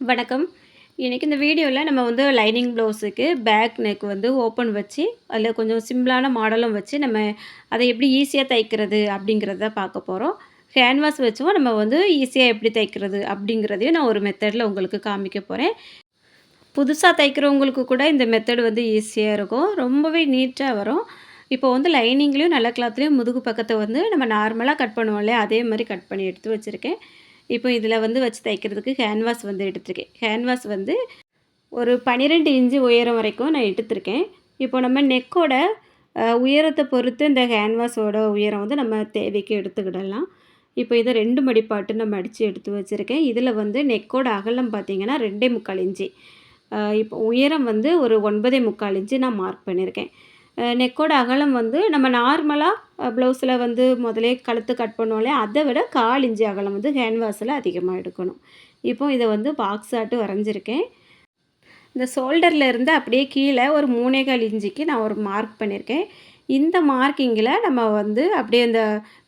வணக்கம். இன்றைக்கி இந்த வீடியோவில் நம்ம வந்து லைனிங் ப்ளவுஸுக்கு பேக் நெக் வந்து ஓப்பன் வச்சு அதில் கொஞ்சம் சிம்பிளான மாடலும் வச்சு நம்ம அதை எப்படி ஈஸியாக தைக்கிறது அப்படிங்கிறத பார்க்க போகிறோம் கேன்வாஸ் வச்சும் நம்ம வந்து ஈஸியாக எப்படி தைக்கிறது அப்படிங்கிறதையும் நான் ஒரு மெத்தடில் உங்களுக்கு காமிக்க போகிறேன் புதுசாக தைக்கிறவங்களுக்கு கூட இந்த மெத்தட் வந்து ஈஸியாக இருக்கும். ரொம்பவே நீட்டாக வரும். இப்போ வந்து லைனிங்லேயும் நல்ல கிளாத்லேயும் முதுகு பக்கத்தை வந்து நம்ம நார்மலாக கட் பண்ணுவோம் இல்லையா? அதே மாதிரி கட் பண்ணி எடுத்து வச்சுருக்கேன். இப்போ இதில் வந்து வச்சு தைக்கிறதுக்கு கேன்வாஸ் வந்து எடுத்திருக்கேன். கேன்வாஸ் வந்து ஒரு பன்னிரெண்டு இன்ச்சு உயரம் வரைக்கும் நான் எடுத்திருக்கேன். இப்போ நம்ம நெக்கோட உயரத்தை பொறுத்து இந்த கேன்வாஸோட உயரம் வந்து நம்ம தேவைக்கு எடுத்துக்கிடலாம். இப்போ இதை ரெண்டு மடிப்பாட்டு நான் அடித்து எடுத்து வச்சுருக்கேன். இதில் வந்து நெக்கோட அகலம் பார்த்தீங்கன்னா ரெண்டே முக்கால் இன்ச்சு. இப்போ உயரம் வந்து ஒரு ஒன்பதே முக்கால் இன்ச்சு நான் மார்க் பண்ணியிருக்கேன். நெக்கோட அகலம் வந்து நம்ம நார்மலாக ப்ளவுஸில் வந்து முதலே கழுத்து கட் பண்ணோம்லே அதை விட கால் இஞ்சி அகலம் வந்து ஹேண்ட்வாஷில் அதிகமாக எடுக்கணும். இப்போ இதை வந்து பாக்ஸ் ஆட்டு வரைஞ்சிருக்கேன். இந்த ஷோல்டரில் இருந்து அப்படியே கீழே ஒரு மூணேகால் இஞ்சிக்கு நான் ஒரு மார்க் பண்ணியிருக்கேன் இந்த மார்க்கிங்கில் நம்ம வந்து அப்படியே அந்த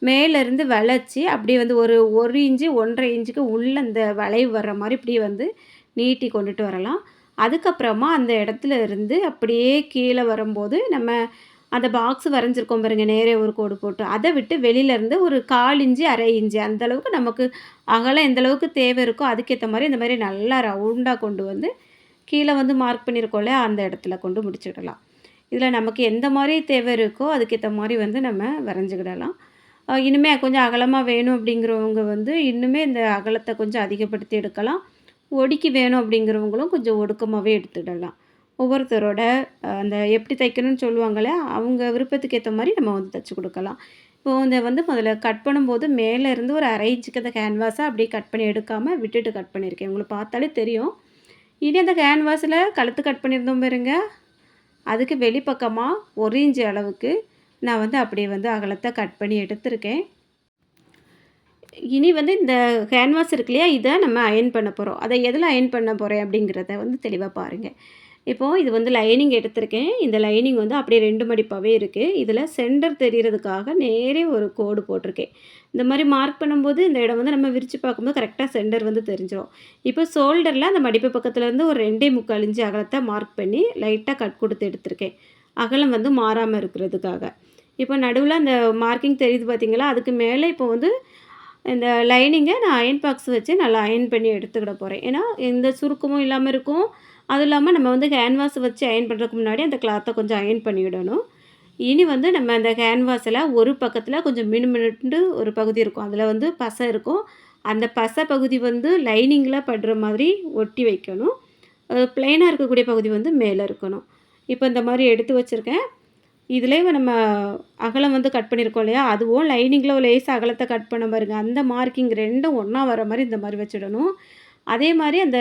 மேலேருந்து வளைச்சி அப்படியே வந்து ஒரு ஒரு இன்ச்சு ஒன்றரை இன்ச்சுக்கு உள்ளே அந்த வளைவு வர்ற மாதிரி இப்படியே வந்து நீட்டி கொண்டுட்டு வரலாம். அதுக்கப்புறமா அந்த இடத்துல இருந்து அப்படியே கீழே வரும்போது நம்ம அந்த பாக்ஸ் வரைஞ்சிருக்கோம் பாருங்க நேரே ஒரு கோடு போட்டு. அதை விட்டு வெளியிலேருந்து ஒரு கால் இஞ்சி அரை இஞ்சி அந்த அளவுக்கு நமக்கு அகலம் எந்தளவுக்கு தேவை இருக்கோ அதுக்கேற்ற மாதிரி இந்த மாதிரி நல்லா ரவுண்டாக கொண்டு வந்து கீழே வந்து மார்க் பண்ணியிருக்கோம்ல அந்த இடத்துல கொண்டு முடிச்சிடலாம். இதில் நமக்கு எந்த மாதிரி தேவை இருக்கோ அதுக்கேற்ற மாதிரி வந்து நம்ம வரைஞ்சிக்கிடலாம். இனிமேல் இனிமே கொஞ்சம் அகலமாக வேணும் அப்படிங்கிறவங்க வந்து இன்னுமே இந்த அகலத்தை கொஞ்சம் அதிகப்படுத்தி எடுக்கலாம். ஒடுக்கி வேணும் அப்படிங்கிறவங்களும் கொஞ்சம் ஒடுக்கமாகவே எடுத்துடலாம் ஒவ்வொருத்தரோட அந்த எப்படி தைக்கணும்னு சொல்லுவாங்களே அவங்க விருப்பத்துக்கு ஏற்ற மாதிரி நம்ம வந்து தைச்சி கொடுக்கலாம். இப்போ இந்த வந்து முதல்ல கட் பண்ணும்போது மேலே இருந்து ஒரு அரை இன்ச்சுக்கு அந்த கேன்வாஸை அப்படியே கட் பண்ணி எடுக்காமல் விட்டுட்டு கட் பண்ணியிருக்கேன். உங்களுக்கு பார்த்தாலே தெரியும். இனி அந்த கேன்வாஸில் கழுத்து கட் பண்ணியிருந்தோம் பாருங்க. அதுக்கு வெளிப்பக்கமாக ஒரு இன்ச்சு அளவுக்கு நான் வந்து அப்படியே வந்து அகலத்தை கட் பண்ணி எடுத்திருக்கேன். இனி வந்து இந்த கேன்வாஸ் இருக்கு இல்லையா இதை நம்ம அயன் பண்ண போகிறோம் அதை எதில் அயன் பண்ண போகிறேன் அப்படிங்கிறத வந்து தெளிவாக பாருங்கள் இப்போது இது வந்து லைனிங் எடுத்திருக்கேன். இந்த லைனிங் வந்து அப்படியே ரெண்டு மடிப்பாகவே இருக்குது இதில் சென்டர் தெரிகிறதுக்காக நேரே ஒரு கோடு போட்டிருக்கேன். இந்த மாதிரி மார்க் பண்ணும்போது இந்த இடம் வந்து நம்ம விரித்து பார்க்கும்போது கரெக்டாக சென்டர் வந்து தெரிஞ்சிடும் இப்போ ஷோல்டரில் அந்த மடிப்பு பக்கத்துலேருந்து ஒரு ரெண்டே முக்கால் இஞ்சி அகலத்தை மார்க் பண்ணி லைட்டாக கட் கொடுத்து எடுத்திருக்கேன். அகலம் வந்து மாறாமல் இருக்கிறதுக்காக. இப்போ நடுவில் அந்த மார்க்கிங் தெரியுது பார்த்தீங்களா அதுக்கு மேலே இப்போ வந்து இந்த லைனிங்கை நான் அயன் பாக்ஸ் வச்சு நல்லா அயன் பண்ணி எடுத்துக்கிட போகிறேன் ஏன்னா எந்த சுருக்கமும் இல்லாமல் இருக்கும். அதுவும் இல்லாமல் நம்ம வந்து கேன்வாஸ் வச்சு அயன் பண்ணுறதுக்கு முன்னாடி அந்த கிளாத்தை கொஞ்சம் அயன் பண்ணிவிடணும் இனி வந்து நம்ம அந்த கேன்வாஸில் ஒரு பக்கத்தில் கொஞ்சம் மினுமினுட்டு ஒரு பகுதி இருக்கும். அதில் வந்து பசை இருக்கும். அந்த பசை பகுதி வந்து லைனிங்கில் படுற மாதிரி ஒட்டி வைக்கணும். பிளெயினாக இருக்கக்கூடிய பகுதி வந்து மேலே இருக்கணும். இப்போ இந்த மாதிரி எடுத்து வச்சுருக்கேன். இதுலேயும் நம்ம அகலம் வந்து கட் பண்ணியிருக்கோம் இல்லையா? அதுவும் லைனிங்கில் லேஸ் அகலத்தை கட் பண்ண பாருங்க. அந்த மார்க்கிங் ரெண்டும் ஒன்றா வர மாதிரி இந்த மாதிரி வச்சிடணும். அதே மாதிரி அந்த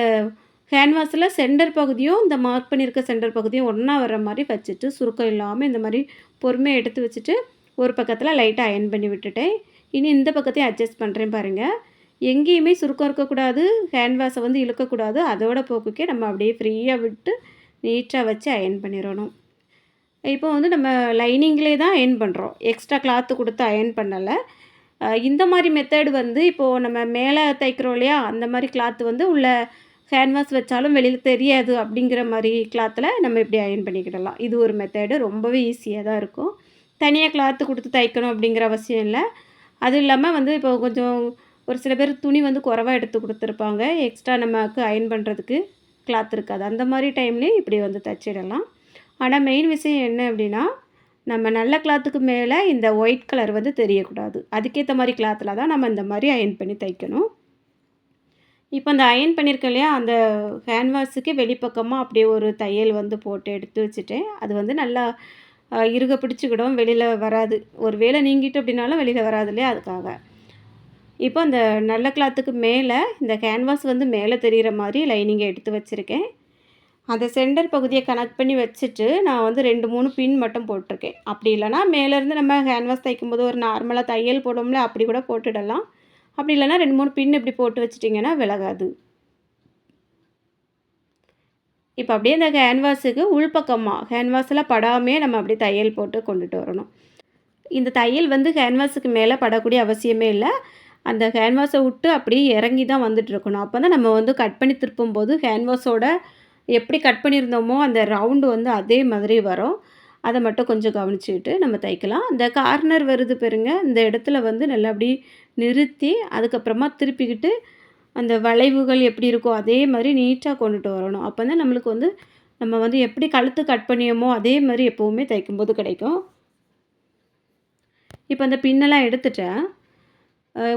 கேன்வாஸில் சென்டர் பகுதியும் இந்த மார்க் பண்ணியிருக்க சென்டர் பகுதியும் ஒன்றா வர மாதிரி வச்சுட்டு சுருக்கம் இல்லாமல் இந்த மாதிரி பொறுமையாக எடுத்து வச்சுட்டு ஒரு பக்கத்தில் லைட்டாக அயன் பண்ணி விட்டுட்டேன். இனி இந்த பக்கத்தையும் அட்ஜஸ்ட் பண்ணுறேன் பாருங்கள் எங்கேயுமே சுருக்கம் இருக்கக்கூடாது. கேன்வாஸை வந்து இழுக்கக்கூடாது. அதோட போக்குக்கே நம்ம அப்படியே ஃப்ரீயாக விட்டு நீட்டாக வச்சு அயன் பண்ணிடணும். இப்போ வந்து நம்ம லைனிங்லேயே தான் அயன் பண்ணுறோம் எக்ஸ்ட்ரா கிளாத்து கொடுத்து அயன் பண்ணலை. இந்த மாதிரி மெத்தட் வந்து இப்போது நம்ம மேலே தைக்கிறோம் இல்லையா? அந்த மாதிரி கிளாத்து வந்து உள்ள கேன்வாஸ் வச்சாலும் வெளியில் தெரியாது அப்படிங்கிற மாதிரி கிளாத்தில் நம்ம இப்படி அயன் பண்ணிக்கிடலாம். இது ஒரு மெத்தேடு ரொம்பவே ஈஸியாக தான் இருக்கும். தனியாக கிளாத்து கொடுத்து தைக்கணும் அப்படிங்கிற அவசியம் இல்லை. அதுவும் இல்லாமல் வந்து இப்போ கொஞ்சம் ஒரு சில பேர் துணி வந்து குறவாக எடுத்து கொடுத்துருப்பாங்க. எக்ஸ்ட்ரா நமக்கு அயன் பண்ணுறதுக்கு கிளாத் இருக்காது. அந்த மாதிரி டைம்லேயும் இப்படி வந்து தைச்சிடலாம். ஆனால் மெயின் விஷயம் என்ன அப்படின்னா நம்ம நல்ல கிளாத்துக்கு மேலே இந்த ஒயிட் கலர் வந்து தெரியக்கூடாது. அதுக்கேற்ற மாதிரி கிளாத்தில் தான் நம்ம இந்த மாதிரி அயன் பண்ணி தைக்கணும். இப்போ அந்த அயன் பண்ணியிருக்கேன் இல்லையா அந்த கேன்வாஸுக்கு வெளிப்பக்கமாக அப்படியே ஒரு தையல் வந்து போட்டு எடுத்து வச்சுட்டேன். அது வந்து நல்லா இருக இறுக பிடிச்சிக்கிடும் வெளியில் வராது. ஒரு வேளை நீங்கிட்டு அப்படின்னாலும் வெளியில் வராது இல்லையா அதுக்காக. இப்போ அந்த நல்ல கிளாத்துக்கு மேலே இந்த கேன்வாஸ் வந்து மேலே தெரிகிற மாதிரி லைனிங்கை எடுத்து வச்சுருக்கேன். அந்த சென்டர் பகுதியை கனெக்ட் பண்ணி வச்சுட்டு நான் வந்து ரெண்டு மூணு பின் மட்டும் போட்டிருக்கேன். அப்படி இல்லைன்னா மேலேருந்து நம்ம கேன்வாஸ் தைக்கும்போது ஒரு நார்மலாக தையல் போடுவோம்ல அப்படி கூட போட்டுடலாம். அப்படி இல்லைன்னா ரெண்டு மூணு பின் இப்படி போட்டு வச்சிட்டிங்கன்னா விலகாது. இப்போ அப்படியே இந்த கேன்வாஸுக்கு உள்பக்கமாக கேன்வாஸில் படாமே நம்ம அப்படியே தையல் போட்டு கொண்டுட்டு வரணும். இந்த தையல் வந்து கேன்வாஸுக்கு மேலே படக்கூடிய அவசியமே இல்லை. அந்த கேன்வாஸை விட்டு அப்படியே இறங்கி தான் வந்துட்டு இருக்கணும். அப்போ தான் நம்ம வந்து கட் பண்ணி திருப்பும்போது கேன்வாஸோட எப்படி கட் பண்ணியிருந்தோமோ அந்த ரவுண்டு வந்து அதே மாதிரி வரும். அதை மட்டும் கொஞ்சம் கவனிச்சுக்கிட்டு நம்ம தைக்கலாம். அந்த கார்னர் வருது பாருங்க. இந்த இடத்துல வந்து நல்லா அப்படி நிறுத்தி அதுக்கப்புறமா திருப்பிக்கிட்டு அந்த வளைவுகள் எப்படி இருக்கோ அதே மாதிரி நீட்டாக கொண்டுட்டு வரணும். அப்போ தான் நம்மளுக்கு வந்து நம்ம வந்து எப்படி கழுத்து கட் பண்ணியோமோ அதே மாதிரி எப்போவுமே தைக்கும்போது கிடைக்கும். இப்போ அந்த பின்னெல்லாம் எடுத்துட்டேன்.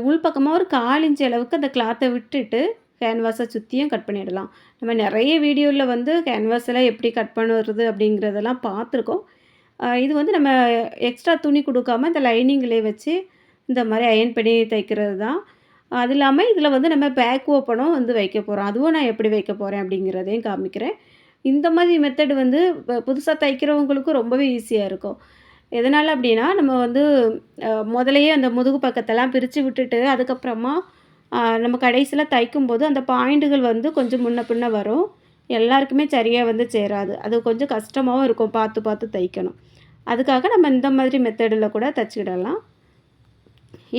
உள்பக்கமாக ஒரு கால் இன்ச்சு அளவுக்கு அந்த கிளாத்தை விட்டுட்டு கேன்வாஸை சுற்றியும் கட் பண்ணிடலாம். நம்ம நிறைய வீடியோவில் வந்து கேன்வாஸில் எப்படி கட் பண்ணுறது அப்படிங்கிறதெல்லாம் பார்த்துருக்கோம். இது வந்து நம்ம எக்ஸ்ட்ரா துணி கொடுக்காம இந்த லைனிங்கிலே வச்சு இந்த மாதிரி அயன் பண்ணி தைக்கிறது தான். அது இல்லாமல் இதில் வந்து நம்ம பேக் ஓப்பனும் வந்து வைக்க போகிறோம் அதுவும் நான் எப்படி வைக்க போகிறேன் அப்படிங்கிறதையும் காமிக்கிறேன். இந்த மாதிரி மெத்தடு வந்து புதுசாக தைக்கிறவங்களுக்கும் ரொம்பவே ஈஸியாக இருக்கும். எதனால் அப்படின்னா நம்ம வந்து முதலையே அந்த முதுகு பக்கத்தெல்லாம் பிரித்து விட்டுட்டு அதுக்கப்புறமா நம்ம கடைசியில் தைக்கும்போது அந்த பாயிண்ட்டுகள் வந்து கொஞ்சம் முன்ன பின்ன வரும். எல்லாருக்குமே சரியாக வந்து சேராது. அது கொஞ்சம் கஷ்டமாகவும் இருக்கும் பார்த்து பார்த்து தைக்கணும். அதுக்காக நம்ம இந்த மாதிரி மெத்தடில் கூட தைச்சிக்கிடலாம்.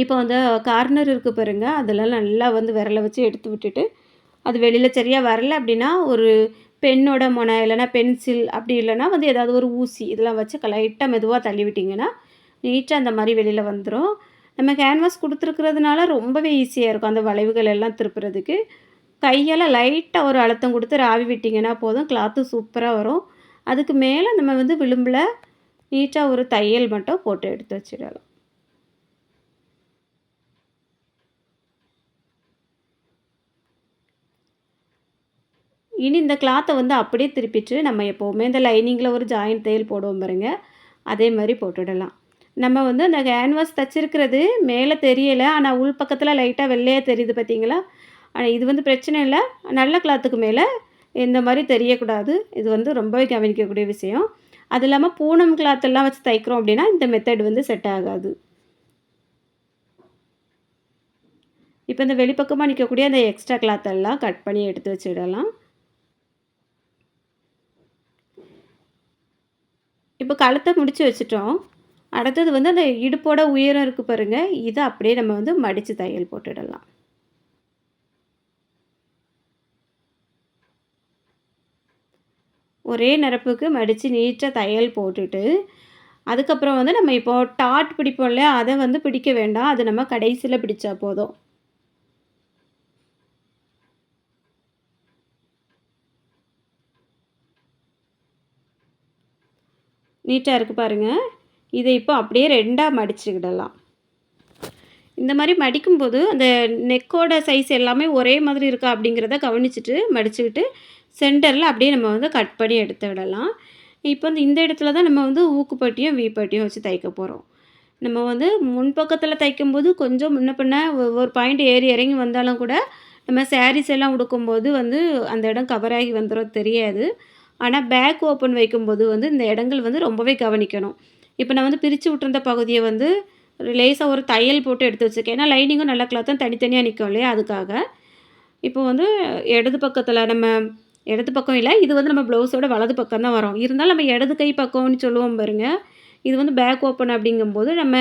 இப்போ வந்து கார்னர் இருக்குது பாருங்க. அதெல்லாம் நல்லா வந்து விரலை வச்சு எடுத்து விட்டுட்டு அது வெளியில் சரியாக வரல அப்படின்னா ஒரு பெண்ணோட முனை இல்லைனா பென்சில் அப்படி இல்லைனா வந்து ஏதாவது ஒரு ஊசி இதெல்லாம் வச்சு லைட்டாக மெதுவாக தள்ளி விட்டிங்கன்னா நீட்டாக அந்த மாதிரி வெளியில் வந்துடும் நம்ம கேன்வாஸ் கொடுத்துருக்கிறதுனால ரொம்பவே ஈஸியாக இருக்கும் அந்த வளைவுகள் எல்லாம் திருப்புறதுக்கு. கையால் லைட்டாக ஒரு அழுத்தம் கொடுத்து ராவி விட்டிங்கன்னா போதும் கிளாத்து சூப்பராக வரும். அதுக்கு மேலே நம்ம வந்து விளிம்பில் நீட்டாக ஒரு தையல் மட்டும் போட்டு எடுத்து வச்சிடலாம். இனி இந்த கிளாத்தை வந்து அப்படியே திருப்பிட்டு நம்ம எப்போவுமே இந்த லைனிங்கில் ஒரு ஜாயிண்ட் தையல் போடுவோம் பாருங்க. அதே மாதிரி போட்டுடலாம். நம்ம வந்து அந்த கேன்வாஸ் தைச்சிருக்கிறது மேலே தெரியலை. ஆனால் உள் பக்கத்தில் லைட்டாக வெள்ளையாக தெரியுது பார்த்தீங்களா ஆனால் இது வந்து பிரச்சனை இல்லை. நல்ல கிளாத்துக்கு மேலே இந்த மாதிரி தெரியக்கூடாது. இது வந்து ரொம்பவே கவனிக்கக்கூடிய விஷயம். அது இல்லாமல் பூனம் கிளாத்தெல்லாம் வச்சு தைக்கிறோம் அப்படின்னா இந்த மெத்தட் வந்து செட் ஆகாது. இப்போ இந்த வெளிப்பக்கமாக நிற்கக்கூடிய அந்த எக்ஸ்ட்ரா கிளாத்தெல்லாம் கட் பண்ணி எடுத்து வச்சிடலாம். இப்போ கழுத்தை முடித்து வச்சுட்டோம். அடுத்தது வந்து அந்த இடுப்போட உயரம் இருக்குது பாருங்கள் இதை அப்படியே நம்ம வந்து மடித்து தையல் போட்டுடலாம். ஒரே நிரப்புக்கு மடித்து நீட்டாக தையல் போட்டுட்டு அதுக்கப்புறம் வந்து நம்ம இப்போ டாட் பிடிப்போம் இல்லையா? அதை வந்து பிடிக்க வேண்டாம். அது நம்ம கடைசியில் பிடிச்சா போதும். நீட்டாக இருக்குது பாருங்கள் இதை இப்போ அப்படியே ரெண்டாக மடிச்சுக்கிடலாம். இந்த மாதிரி மடிக்கும்போது அந்த நெக்கோட சைஸ் எல்லாமே ஒரே மாதிரி இருக்கா அப்படிங்கிறத கவனிச்சுட்டு மடிச்சுக்கிட்டு சென்டரில் அப்படியே நம்ம வந்து கட் பண்ணி எடுத்து விடலாம். இப்போ வந்து இந்த இடத்துல தான் நம்ம வந்து ஊக்குப்பட்டியும் வீப்பட்டியும் வச்சு தைக்க போகிறோம் நம்ம வந்து முன்பக்கத்தில் தைக்கும்போது கொஞ்சம் முன்ன பின்ன ஒரு பாயிண்ட் ஏறி இறங்கி வந்தாலும் கூட நம்ம சாரீஸ் எல்லாம் உடுக்கும்போது வந்து அந்த இடம் கவர் ஆகி வந்துடும் தெரியாது. ஆனால் பேக் ஓப்பன் வைக்கும்போது வந்து இந்த இடங்கள் வந்து ரொம்பவே கவனிக்கணும். இப்போ நான் வந்து பிரித்து விட்டுருந்த பகுதியை வந்து லேசாக ஒரு தையல் போட்டு எடுத்து வச்சுருக்கேன். ஏன்னா லைனிங்கும் நல்ல கிளாத்தும் தனித்தனியாக நிற்கும் இல்லையா? அதுக்காக. இப்போ வந்து இடது பக்கத்தில் நம்ம இடது பக்கம் இல்லை இது வந்து நம்ம ப்ளவுஸோட வலது பக்கம் தான் வரும். இருந்தாலும் நம்ம இடது கை பக்கம்னு சொல்லுவோம் பாருங்க. இது வந்து பேக் ஓப்பன் அப்படிங்கும்போது நம்ம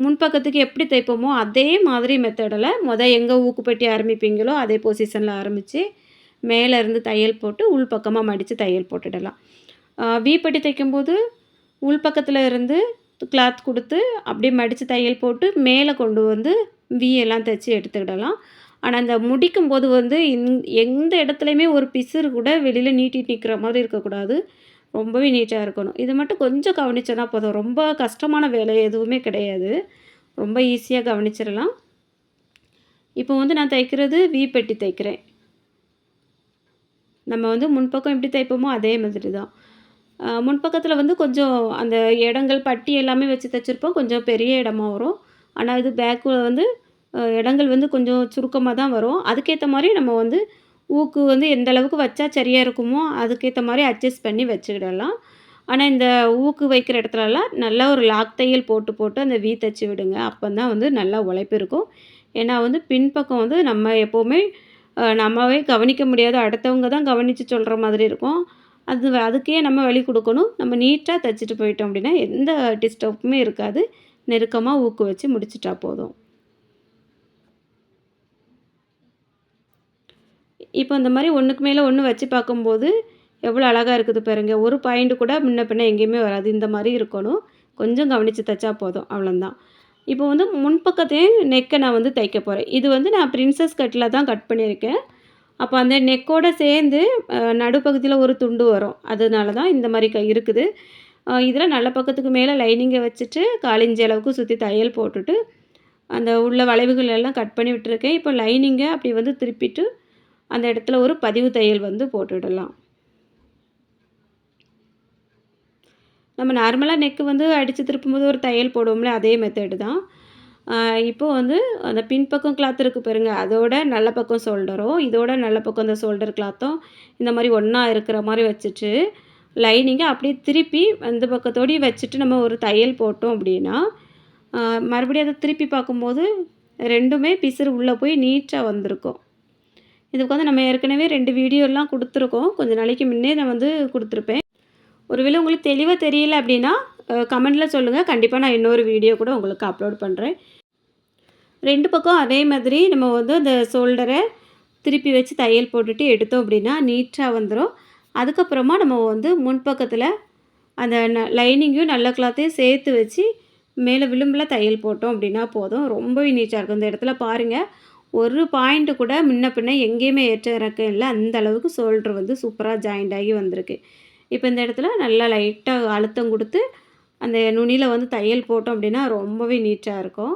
முன்பக்கத்துக்கு எப்படி தைப்போமோ அதே மாதிரி மெத்தடில் மொதல் எங்கே ஊக்குப்பட்டி ஆரம்பிப்பீங்களோ அதே பொசிஷனில் ஆரம்பித்து மேலேருந்து தையல் போட்டு உள் பக்கமாக மடித்து தையல் போட்டுடலாம். வீப்பட்டி தைக்கும்போது உள் பக்கத்தில் இருந்து கிளாத் கொடுத்து அப்படியே மடித்து தையல் போட்டு மேலே கொண்டு வந்து வி எல்லாம் தைச்சி எடுத்துக்கிடலாம். ஆனால் அந்த முடிக்கும் போது வந்து இந் எந்த இடத்துலையுமே ஒரு பிசுறு கூட வெளியில் நீட்டிட்டு நிற்கிற மாதிரி இருக்கக்கூடாது. ரொம்பவே நீட்டாக இருக்கணும். இது மட்டும் கொஞ்சம் கவனிச்சோன்னா போதும். ரொம்ப கஷ்டமான வேலை எதுவுமே கிடையாது. ரொம்ப ஈஸியாக கவனிச்சிடலாம். இப்போ வந்து நான் தைக்கிறது வி பெட்டி தைக்கிறேன். நம்ம வந்து முன்பக்கம் எப்படி தைப்போமோ அதே மாதிரி தான். முன்பக்கத்தில் வந்து கொஞ்சம் அந்த இடங்கள் பட்டி எல்லாமே வச்சு தைச்சிருப்போம். கொஞ்சம் பெரிய இடமா வரும். ஆனால் இது பேக்கில் வந்து இடங்கள் வந்து கொஞ்சம் சுருக்கமாக தான் வரும். அதுக்கேற்ற மாதிரி நம்ம வந்து ஊக்கு வந்து எந்த அளவுக்கு வச்சா சரியாக இருக்குமோ அதுக்கேற்ற மாதிரி அட்ஜஸ்ட் பண்ணி வச்சுக்கிடலாம். ஆனால் இந்த ஊக்கு வைக்கிற இடத்துலலாம் நல்லா ஒரு லாக் தையல் போட்டு போட்டு அந்த வீ தைச்சி விடுங்க. அப்போ தான் வந்து நல்லா உழைப்பு இருக்கும். ஏன்னா வந்து பின்பக்கம் வந்து நம்ம எப்போவுமே நம்மவே கவனிக்க முடியாது அடுத்தவங்க தான் கவனித்து சொல்கிற மாதிரி இருக்கும். அது அதுக்கே நம்ம வழி கொடுக்கணும். நம்ம நீட்டாக தைச்சிட்டு போயிட்டோம் அப்படின்னா எந்த டிஸ்டர்புமே இருக்காது. நெருக்கமாக ஊக்கு வச்சு முடிச்சிட்டா போதும். இப்போ இந்த மாதிரி ஒன்றுக்கு மேலே ஒன்று வச்சு பார்க்கும்போது எவ்வளோ அழகாக இருக்குது பாருங்க. ஒரு பாயிண்ட் கூட முன்ன பின்னே எங்கேயுமே வராது. இந்த மாதிரி இருக்கணும். கொஞ்சம் கவனித்து தைச்சா போதும். அவ்வளோதான் இப்போ வந்து முன்பக்கத்தையும் நெக்கை நான் வந்து தைக்க போகிறேன் இது வந்து நான் பிரின்சஸ் கட்டில் தான் கட் பண்ணியிருக்கேன். அப்போ அந்த நெக்கோடு சேர்ந்து நடுப்பகுதியில் ஒரு துண்டு வரும். அதனால தான் இந்த மாதிரி க இருக்குது. இதில் நல்ல பக்கத்துக்கு மேலே லைனிங்கை வச்சுட்டு காலிஞ்சி அளவுக்கு சுற்றி தையல் போட்டுட்டு அந்த உள்ள வளைவுகள் எல்லாம் கட் பண்ணி விட்டுருக்கேன். இப்போ லைனிங்கை அப்படி வந்து திருப்பிட்டு அந்த இடத்துல ஒரு பதிவு தையல் வந்து போட்டுவிடலாம் நம்ம நார்மலாக நெக்கு வந்து அடித்து திருப்பும்போது ஒரு தையல் போடுவோம்ல அதே மெத்தடு தான். இப்போ வந்து அந்த பின்பக்கம் கிளாத் இருக்குது பாருங்க அதோட நல்ல பக்கம் ஷோல்டரும் இதோட நல்ல பக்கம் அந்த ஷோல்டர் கிளாத்தும் இந்த மாதிரி ஒன்றா இருக்கிற மாதிரி வச்சுட்டு லைனிங்கை அப்படியே திருப்பி அந்த பக்கத்தோடய வச்சுட்டு நம்ம ஒரு தையல் போட்டோம் அப்படின்னா மறுபடியும் அதை திருப்பி பார்க்கும்போது ரெண்டுமே பிசுறு உள்ளே போய் நீட்டாக வந்திருக்கும். இதுக்கு வந்து நம்ம ஏற்கனவே ரெண்டு வீடியோலாம் கொடுத்துருக்கோம். கொஞ்சம் நாளைக்கு முன்னே நான் வந்து கொடுத்துருப்பேன். ஒருவேளை உங்களுக்கு தெளிவாக தெரியல அப்படின்னா கமெண்டில் சொல்லுங்கள் கண்டிப்பாக நான் இன்னொரு வீடியோ கூட உங்களுக்கு அப்லோட் பண்ணுறேன் ரெண்டு பக்கம் அதே மாதிரி நம்ம வந்து அந்த ஷோல்டரை திருப்பி வச்சு தையல் போட்டுட்டு எடுத்தோம் அப்படின்னா நீட்டாக வந்துடும் அதுக்கப்புறமா நம்ம வந்து முன்பக்கத்தில் அந்த ந லைனிங்கையும் நல்ல கிளாத்தையும் சேர்த்து வச்சு மேலே விளிம்பில் தையல் போட்டோம் அப்படின்னா போதும். ரொம்பவே நீட்டாக இருக்கும். இந்த இடத்துல பாருங்கள் ஒரு பாயிண்ட்டு கூட முன்ன பின்ன எங்கேயுமே ஏற்ற இறக்கம் இல்லை. அந்த அளவுக்கு ஷோல்டர் வந்து சூப்பராக ஜாயிண்ட் ஆகி வந்திருக்கு. இப்போ இந்த இடத்துல நல்லா லைட்டாக அழுத்தம் கொடுத்து அந்த நுனியில் வந்து தையல் போட்டோம் அப்படின்னா ரொம்பவே நீட்டாக இருக்கும்.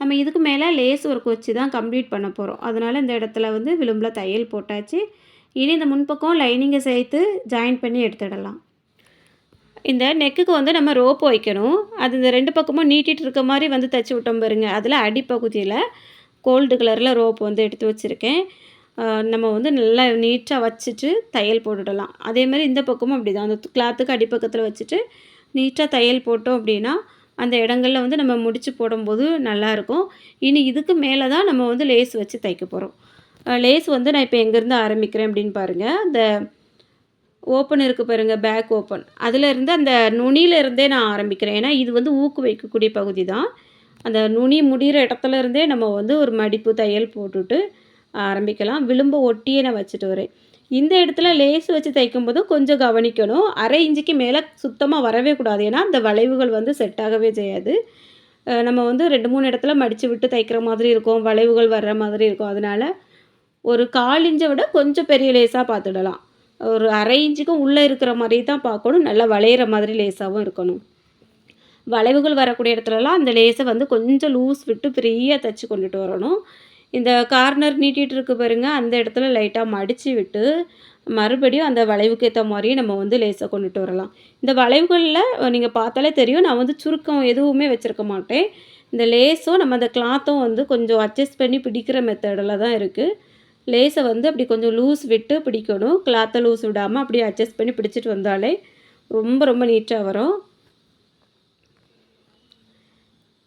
நம்ம இதுக்கு மேலே லேஸ் ஒர்க் வச்சு தான் கம்ப்ளீட் பண்ண போகிறோம் அதனால் இந்த இடத்துல வந்து விளிம்பில் தையல் போட்டாச்சு. இனி இந்த முன்பக்கம் லைனிங்கை சேர்த்து ஜாயின் பண்ணி எடுத்துடலாம். இந்த நெக்குக்கு வந்து நம்ம ரோப் வைக்கணும். அது இந்த ரெண்டு பக்கமும் நீட்டிகிட்டு இருக்க மாதிரி வந்து தைச்சி விட்டோம் பாருங்க. அதில் அடிப்பகுதியில் கோல்டு கலரில் ரோப் வந்து எடுத்து வச்சுருக்கேன். நம்ம வந்து நல்லா நீட்டாக வச்சுட்டு தையல் போட்டுடலாம். அதே மாதிரி இந்த பக்கமும் அப்படி தான் அந்த கிளாத்துக்கு அடிப்பக்கத்தில் வச்சுட்டு நீட்டாக தையல் போட்டோம் அப்படின்னா அந்த இடங்களில் வந்து நம்ம முடித்து போடும்போது நல்லாயிருக்கும். இனி இதுக்கு மேலே தான் நம்ம வந்து லேஸ் வச்சு தைக்க போகிறோம் லேஸ் வந்து நான் இப்போ எங்கேருந்து ஆரம்பிக்கிறேன் அப்படின்னு பாருங்கள் அந்த ஓப்பன் இருக்குது பாருங்கள் பேக் ஓப்பன். அதில் இருந்து அந்த நுனியிலேருந்தே நான் ஆரம்பிக்கிறேன். ஏன்னா இது வந்து ஊக்கு வைக்கக்கூடிய பகுதி தான். அந்த நுனி முடிகிற இடத்துல இருந்தே நம்ம வந்து ஒரு மடிப்பு தையல் போட்டுட்டு ஆரம்பிக்கலாம். விளிம்பு ஒட்டியே நான் வச்சுட்டு வரேன். இந்த இடத்துல லேஸ் வச்சு தைக்கும் போதும் கொஞ்சம் கவனிக்கணும். அரை இன்ச்சுக்கு மேலே சுத்தமாக வரவே கூடாது. ஏன்னா அந்த வளைவுகள் வந்து செட் ஆகவே செய்யாது. நம்ம வந்து ரெண்டு மூணு இடத்துல மடித்து விட்டு தைக்கிற மாதிரி இருக்கும். வளைவுகள் வர்ற மாதிரி இருக்கும். அதனால் ஒரு கால் இன்ச்சை விட கொஞ்சம் பெரிய லேஸாக பார்த்துடலாம். ஒரு அரை இன்ச்சுக்கும் உள்ளே இருக்கிற மாதிரி தான் பார்க்கணும். நல்லா வளையிற மாதிரி லேஸாகவும் இருக்கணும். வளைவுகள் வரக்கூடிய இடத்துலலாம் அந்த லேஸை வந்து கொஞ்சம் லூஸ் விட்டு ஃப்ரீயாக தைச்சி கொண்டுட்டு வரணும். இந்த கார்னர் நீட்டிகிட்டு இருக்கு பாருங்கள் அந்த இடத்துல லைட்டாக மடித்து விட்டு மறுபடியும் அந்த வளைவுக்கு ஏற்ற மாதிரியே நம்ம வந்து லேசாக கொண்டுட்டு வரலாம். இந்த வளைவுகளில் நீங்கள் பார்த்தாலே தெரியும் நான் வந்து சுருக்கம் எதுவுமே வச்சுருக்க மாட்டேன். இந்த லேஸும் நம்ம அந்த கிளாத்தும் வந்து கொஞ்சம் அட்ஜஸ்ட் பண்ணி பிடிக்கிற மெத்தடில் தான் இருக்குது லேஸை வந்து அப்படி கொஞ்சம் லூஸ் விட்டு பிடிக்கணும். கிளாத்தை லூஸ் விடாமல் அப்படியே அட்ஜஸ்ட் பண்ணி பிடிச்சிட்டு வந்தாலே ரொம்ப ரொம்ப நீட்டாக வரும்.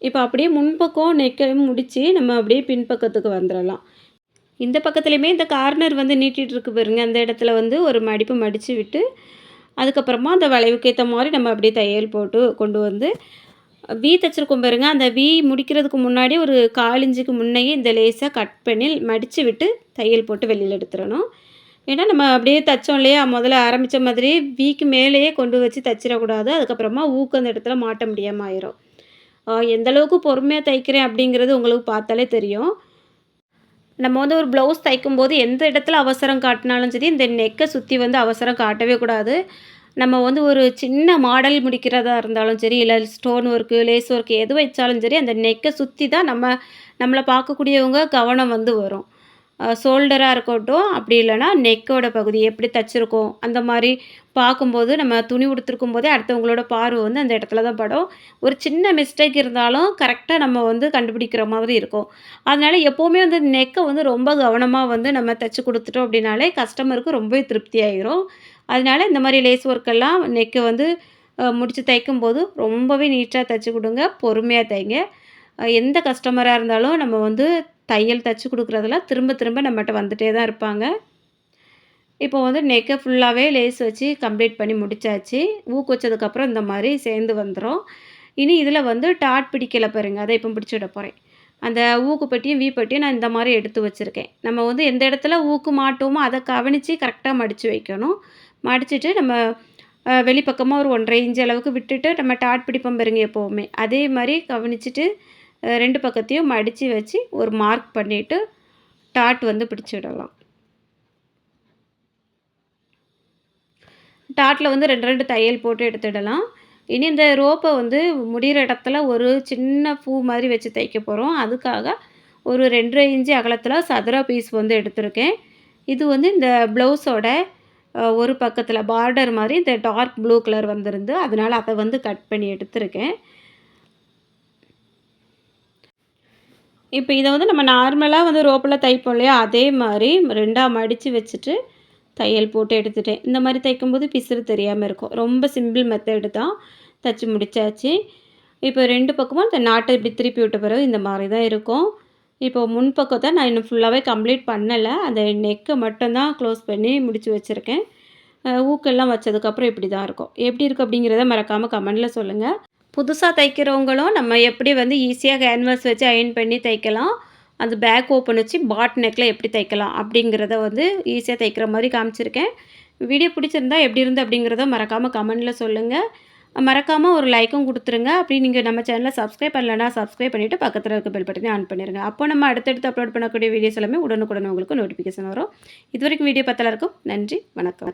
இப்போ அப்படியே முன்பக்கம் நெக்கையும் முடித்து நம்ம அப்படியே பின்பக்கத்துக்கு வந்துடலாம். இந்த பக்கத்துலேயுமே இந்த கார்னர் வந்து நீட்டிகிட்டு இருக்கு பாருங்க. அந்த இடத்துல வந்து ஒரு மடிப்பு மடித்து விட்டு அதுக்கப்புறமா அந்த வளைவுக்கு ஏற்ற மாதிரி நம்ம அப்படியே தையல் போட்டு கொண்டு வந்து வி தைச்சிருக்கோம் பாருங்க. அந்த வி முடிக்கிறதுக்கு முன்னாடி ஒரு காலிஞ்சுக்கு முன்னையே இந்த லேஸாக கட் பண்ணி மடித்து விட்டு தையல் போட்டு வெளியில் எடுத்துடணும். ஏன்னா நம்ம அப்படியே தைச்சோம் இல்லையா? முதல்ல ஆரம்பித்த மாதிரி வீக்கு மேலேயே கொண்டு வச்சு தைச்சிடக்கூடாது. அதுக்கப்புறமா ஊக்கு அந்த இடத்துல மாட்ட முடியாமல் ஆயிரும். எந்தளவுக்கு பொறுமையாக தைக்கிறேன் அப்படிங்கிறது உங்களுக்கு பார்த்தாலே தெரியும். நம்ம வந்து ஒரு ப்ளவுஸ் தைக்கும்போது எந்த இடத்துல அவசரம் காட்டினாலும் சரி இந்த நெக்கை சுற்றி வந்து அவசரம் காட்டவே கூடாது. நம்ம வந்து ஒரு சின்ன மாடல் முடிக்கிறதா இருந்தாலும் சரி இல்லை ஸ்டோன் ஒர்க்கு லேஸ் ஒர்க்கு எது வச்சாலும் சரி அந்த நெக்கை சுற்றி தான் நம்ம நம்மளை பார்க்கக்கூடியவங்க கவனம் வந்து வரும். ஷோல்டராக இருக்கட்டும் அப்படி இல்லைனா நெக்கோட பகுதி எப்படி தைச்சிருக்கோம் அந்த மாதிரி பார்க்கும்போது நம்ம துணி உடுத்திருக்கும் போதே அடுத்தவங்களோட பார்வை வந்து அந்த இடத்துல தான் படும். ஒரு சின்ன மிஸ்டேக் இருந்தாலும் கரெக்டாக நம்ம வந்து கண்டுபிடிக்கிற மாதிரி இருக்கும். அதனால் எப்போவுமே வந்து நெக்கை வந்து ரொம்ப கவனமாக வந்து நம்ம தைச்சி கொடுத்துட்டோம் அப்படின்னாலே கஸ்டமருக்கு ரொம்பவே திருப்தி ஆகிரும் அதனால் இந்த மாதிரி லேஸ் ஒர்க்கெல்லாம் நெக்கை வந்து முடித்து தைக்கும் போது ரொம்பவே நீட்டாக தைச்சி கொடுங்க பொறுமையாக தைங்க. எந்த கஸ்டமராக இருந்தாலும் நம்ம வந்து தையல் தைச்சி கொடுக்குறதெல்லாம் திரும்ப திரும்ப நம்மகிட்ட வந்துகிட்டே தான் இருப்பாங்க. இப்போ வந்து நெக்கை ஃபுல்லாகவே லேஸ் வச்சு கம்ப்ளீட் பண்ணி முடித்தாச்சு ஊக்கு வச்சதுக்கப்புறம் இந்த மாதிரி சேர்ந்து வந்துடும் இனி இதில் வந்து டாட் பிடிக்கலை பாருங்க அதை இப்போ பிடிச்சி விட போகிறேன் அந்த ஊக்கு பட்டியும் வீ பட்டியும் நான் இந்த மாதிரி எடுத்து வச்சுருக்கேன். நம்ம வந்து எந்த இடத்துல ஊக்கு மாட்டோமோ அதை கவனித்து கரெக்டாக மடித்து வைக்கணும். மடிச்சுட்டு நம்ம வெளிப்பக்கமாக ஒரு ஒன்றரை இஞ்சி அளவுக்கு விட்டுட்டு நம்ம டாட் பிடிப்போம் பாருங்க எப்போவுமே. அதே மாதிரி கவனிச்சுட்டு ரெண்டு பக்கத்தையும் மடித்து வச்சு ஒரு மார்க் பண்ணிவிட்டு டாட் வந்து பிடிச்சி விடலாம். டாட்டில் வந்து ரெண்டு ரெண்டு தையல் போட்டு எடுத்துடலாம். இனி இந்த ரோப்பை வந்து முடிகிற இடத்துல ஒரு சின்ன பூ மாதிரி வச்சு தைக்க போகிறோம் அதுக்காக ஒரு ரெண்டரை இன்ச்சு அகலத்தில் சதுர பீஸ் வந்து எடுத்திருக்கேன். இது வந்து இந்த ப்ளவுஸோட ஒரு பக்கத்தில் பார்டர் மாதிரி இந்த டார்க் ப்ளூ கலர் வந்திருந்து அதனால் அதை வந்து கட் பண்ணி எடுத்திருக்கேன். இப்போ இதை வந்து நம்ம நார்மலாக வந்து ரோப்பில் தைப்போம் இல்லையா? அதே மாதிரி ரெண்டாக மடித்து வச்சுட்டு தையல் போட்டு எடுத்துட்டேன். இந்த மாதிரி தைக்கும்போது பிசுறு தெரியாமல் இருக்கும். ரொம்ப சிம்பிள் மெத்தடு தான். தைச்சி முடிச்சாச்சு. இப்போ ரெண்டு பக்கமும் இந்த நாட்டை இப்படி திருப்பி விட்ட பிறகு இந்த மாதிரி தான் இருக்கும். இப்போ முன்பக்கத்தை நான் இன்னும் ஃபுல்லாகவே கம்ப்ளீட் பண்ணலை. அந்த நெக்கை மட்டும்தான் க்ளோஸ் பண்ணி முடித்து வச்சுருக்கேன். ஊக்கெல்லாம் வச்சதுக்கப்புறம் இப்படி தான் இருக்கும். எப்படி இருக்குது அப்படிங்கிறத மறக்காமல் கமெண்டில் சொல்லுங்கள் புதுசாக தைக்கிறவங்களும் நம்ம எப்படி வந்து ஈஸியாக கேன்வாஸ் வச்சு அயன் பண்ணி தைக்கலாம். அந்த பேக் ஓப்பன் வச்சு பாட் நெக்கில் எப்படி தைக்கலாம் அப்படிங்கிறத வந்து ஈஸியாக தைக்கிற மாதிரி காமிச்சிருக்கேன். வீடியோ பிடிச்சிருந்தா எப்படி இருந்து அப்படிங்கிறத மறக்காமல் கமெண்டில் சொல்லுங்கள் மறக்காமல் ஒரு லைக்கும் கொடுத்துருங்க. அப்படி நீங்கள் நம்ம சேனலை சப்ஸ்கிரைப் பண்ணலன்னா சப்ஸ்கிரைப் பண்ணிவிட்டு பக்கத்தில் இருக்க பெல் பட்டனே ஆன் பண்ணிடுங்க அப்போ நம்ம அடுத்தடுத்து அப்லோட் பண்ணக்கூடிய வீடியோஸ் எல்லாமே உடனுக்குடன் உங்களுக்கு நோட்டிஃபிகேஷன் வரும். இது வரைக்கும் வீடியோ பத்தல இருக்கும் நன்றி வணக்கம்.